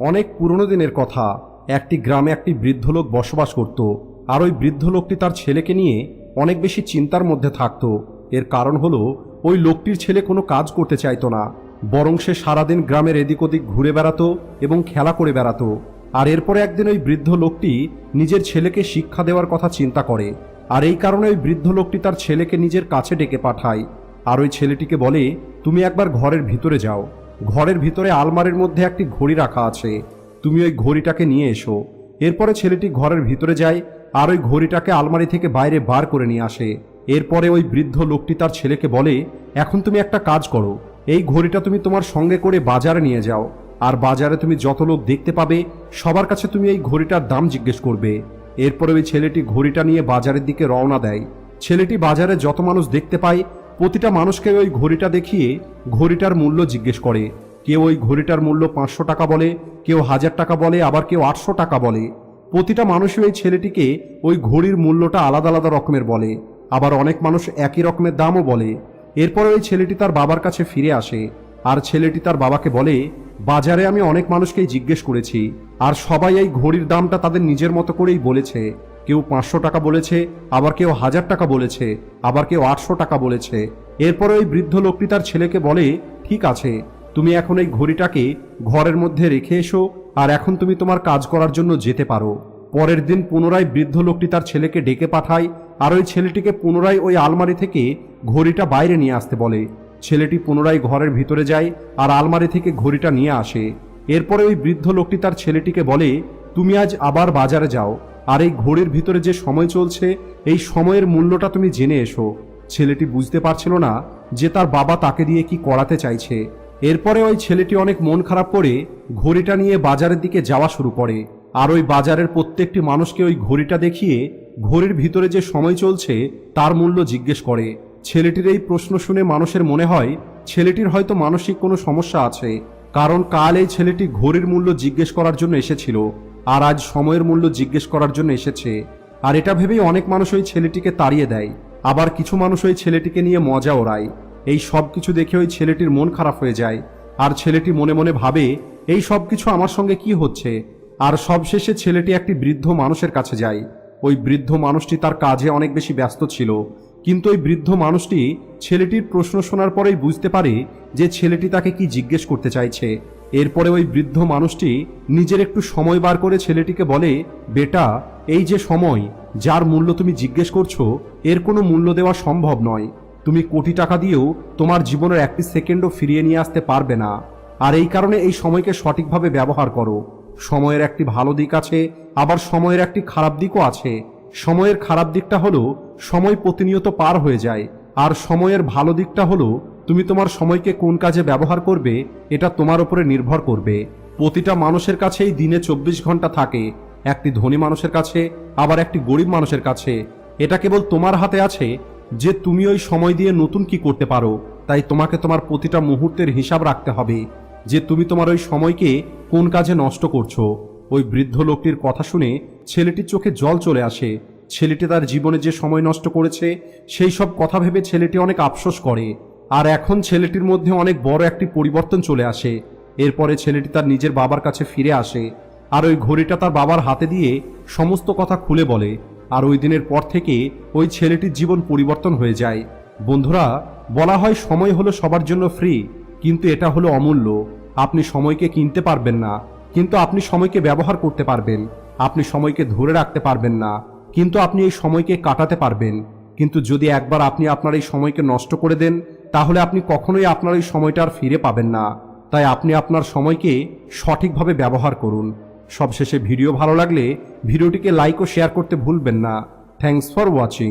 অনেক পুরনো দিনের কথা। একটি গ্রামে একটি বৃদ্ধ লোক বসবাস করত। আর ওই বৃদ্ধ লোকটি তার ছেলেকে নিয়ে অনেক বেশি চিন্তার মধ্যে থাকত। এর কারণ হলো, ওই লোকটির ছেলে কোনো কাজ করতে চাইতো না। বরং সে সারাদিন গ্রামের এদিক ওদিক ঘুরে বেড়াতো এবং খেলা করে বেড়াতো। আর এরপরে একদিন ওই বৃদ্ধ লোকটি নিজের ছেলেকে শিক্ষা দেওয়ার কথা চিন্তা করে। আর এই কারণে ওই বৃদ্ধ লোকটি তার ছেলেকে নিজের কাছে ডেকে পাঠায়। আর ওই ছেলেটিকে বলে, তুমি একবার ঘরের ভিতরে যাও। ঘরের ভিতরে আলমারির মধ্যে একটি ঘড়ি রাখা আছে। তুমি ওই ঘড়িটাকে নিয়ে এসো। এরপরে ছেলেটি ঘরের ভিতরে যায় আর ওই ঘড়িটাকে আলমারি থেকে বাইরে বার করে নিয়ে আসে। এরপরে ওই বৃদ্ধ লোকটি তার ছেলেকে বলে, এখন তুমি একটা কাজ করো। এই ঘড়িটা তুমি তোমার সঙ্গে করে বাজারে নিয়ে যাও। আর বাজারে তুমি যত লোক দেখতে পাবে, সবার কাছে তুমি এই ঘড়িটার দাম জিজ্ঞেস করবে। এরপরে ওই ছেলেটি ঘড়িটা নিয়ে বাজারের দিকে রওনা দেয়। ছেলেটি বাজারে যত মানুষ দেখতে পায় প্রতিটা মানুষকে ওই ঘড়িটা দেখিয়ে ঘড়িটার মূল্য জিজ্ঞেস করে। কেউ ওই ঘড়িটার মূল্য পাঁচশো টাকা বলে, কেউ হাজার টাকা বলে, আবার কেউ আটশো টাকা বলে। প্রতিটা মানুষই ওই ছেলেটিকে ওই ঘড়ির মূল্যটা আলাদা আলাদা রকমের বলে। আবার অনেক মানুষ একই রকমের দামও বলে। এরপরে ওই ছেলেটি তার বাবার কাছে ফিরে আসে। আর ছেলেটি তার বাবাকে বলে, বাজারে আমি অনেক মানুষকেই জিজ্ঞেস করেছি। আর সবাই এই ঘড়ির দামটা তাদের নিজের মতো করেই বলেছে। কেউ পাঁচশো টাকা বলেছে, আবার কেউ হাজার টাকা বলেছে, আবার কেউ আটশো টাকা বলেছে। এরপরে ওই বৃদ্ধ লোকটি তার ছেলেকে বলে, ঠিক আছে, তুমি এখন এই ঘড়িটাকে ঘরের মধ্যে রেখে এসো, আর এখন তুমি তোমার কাজ করার জন্য যেতে পারো। পরের দিন পুনরায় বৃদ্ধ লোকটি তার ছেলেকে ডেকে পাঠায়, আর ওই ছেলেটিকে পুনরায় ওই আলমারি থেকে ঘড়িটা বাইরে নিয়ে আসতে বলে। ছেলেটি পুনরায় ঘরের ভিতরে যায়, আর আলমারি থেকে ঘড়িটা নিয়ে আসে। এরপরে ওই বৃদ্ধ লোকটি তার ছেলেটিকে বলে, তুমি আজ আবার বাজারে যাও। আর এই ঘড়ির ভিতরে যে সময় চলছে, এই সময়ের মূল্যটা তুমি জেনে এসো। ছেলেটি বুঝতে পারছিল না যে তার বাবা তাকে দিয়ে কি করাতে চাইছে। এরপরে ওই ছেলেটি অনেক মন খারাপ করে ঘড়িটা নিয়ে বাজারের দিকে যাওয়া শুরু করে। আর ওই বাজারের প্রত্যেকটি মানুষকে ওই ঘড়িটা দেখিয়ে ঘড়ির ভিতরে যে সময় চলছে, তার মূল্য জিজ্ঞেস করে। ছেলেটির এই প্রশ্ন শুনে মানুষের মনে হয়, ছেলেটির হয়তো মানসিক কোনো সমস্যা আছে, কারণ কাল এই ছেলেটি ঘড়ির মূল্য জিজ্ঞেস করার জন্য এসেছিল। আর আজ সময়ের মূল্য জিজ্ঞেস করার জন্য এসেছে। আর এটা ভেবেই অনেক মানুষ ওই ছেলেটিকে তাড়িয়ে দেয়। আবার কিছু মানুষ ওই ছেলেটিকে নিয়ে মজা ওড়ায়। এই সব কিছু দেখে ওই ছেলেটির মন খারাপ হয়ে যায়। আর ছেলেটি মনে মনে ভাবে, এই সব কিছু আমার সঙ্গে কি হচ্ছে? আর সবশেষে ছেলেটি একটি বৃদ্ধ মানুষের কাছে যায়। ওই বৃদ্ধ মানুষটি তার কাজে অনেক বেশি ব্যস্ত ছিল। কিন্তু ওই বৃদ্ধ মানুষটি ছেলেটির প্রশ্ন শোনার পরেই বুঝতে পারে যে ছেলেটি তাকে কি জিজ্ঞেস করতে চাইছে। এরপরে ওই বৃদ্ধ মানুষটি নিজের একটু সময় বার করে ছেলেটিকে বলে, বেটা, এই যে সময়, যার মূল্য তুমি জিজ্ঞেস করছ, এর কোনো মূল্য দেওয়া সম্ভব নয়। তুমি কোটি টাকা দিয়েও তোমার জীবনের একটি সেকেন্ডও ফিরিয়ে নিয়ে আসতে পারবে না। আর এই কারণে এই সময়কে সঠিকভাবে ব্যবহার করো। সময়ের একটি ভালো দিক আছে, আবার সময়ের একটি খারাপ দিকও আছে। সময়ের খারাপ দিকটা হলো, সময় প্রতিনিয়ত পার হয়ে যায়, আর সময়ের ভালো দিকটা হলো তুমি তোমার সময়কে কোন কাজে ব্যবহার করবে, এটা তোমার উপরে নির্ভর করবে। প্রতিটা মানুষের কাছেই দিনে চব্বিশ ঘণ্টা থাকে। একটি ধনী মানুষের কাছে, আবার একটি গরিব মানুষের কাছে। এটা কেবল তোমার হাতে আছে, যে তুমি ওই সময় দিয়ে নতুন কি করতে পারো। তাই তোমাকে তোমার প্রতিটা মুহূর্তের হিসাব রাখতে হবে, যে তুমি তোমার ওই সময়কে কোন কাজে নষ্ট করছ। ওই বৃদ্ধ লোকটির কথা শুনে ছেলেটির চোখে জল চলে আসে। ছেলেটি তার জীবনে যে সময় নষ্ট করেছে, সেই সব কথা ভেবে ছেলেটি অনেক আফসোস করে। আর এখন ছেলেটির মধ্যে অনেক বড় একটি পরিবর্তন চলে আসে। এরপরে ছেলেটি তার নিজের বাবার কাছে ফিরে আসে আর ওই ঘড়িটা তার বাবার হাতে দিয়ে সমস্ত কথা খুলে বলে। আর ওই দিনের পর থেকে ওই ছেলেটির জীবন পরিবর্তন হয়ে যায়। বন্ধুরা, বলা হয় সময় হলো সবার জন্য ফ্রি কিন্তু এটা হলো অমূল্য। আপনি সময়কে কিনতে পারবেন না, কিন্তু আপনি সময়কে ব্যবহার করতে পারবেন। আপনি সময়কে ধরে রাখতে পারবেন না, কিন্তু আপনি এই সময়কে কাটাতে পারবেন। কিন্তু যদি একবার আপনি আপনার এই সময়কে নষ্ট করে দেন তাহলে আপনি কখনোই আপনার ওই সময়টা আর ফিরে পাবেন না। তাই আপনি আপনার সময়কে সঠিকভাবে ব্যবহার করুন। সবশেষে ভিডিও ভালো লাগলে ভিডিওটিকে লাইক ও শেয়ার করতে ভুলবেন না। Thanks for watching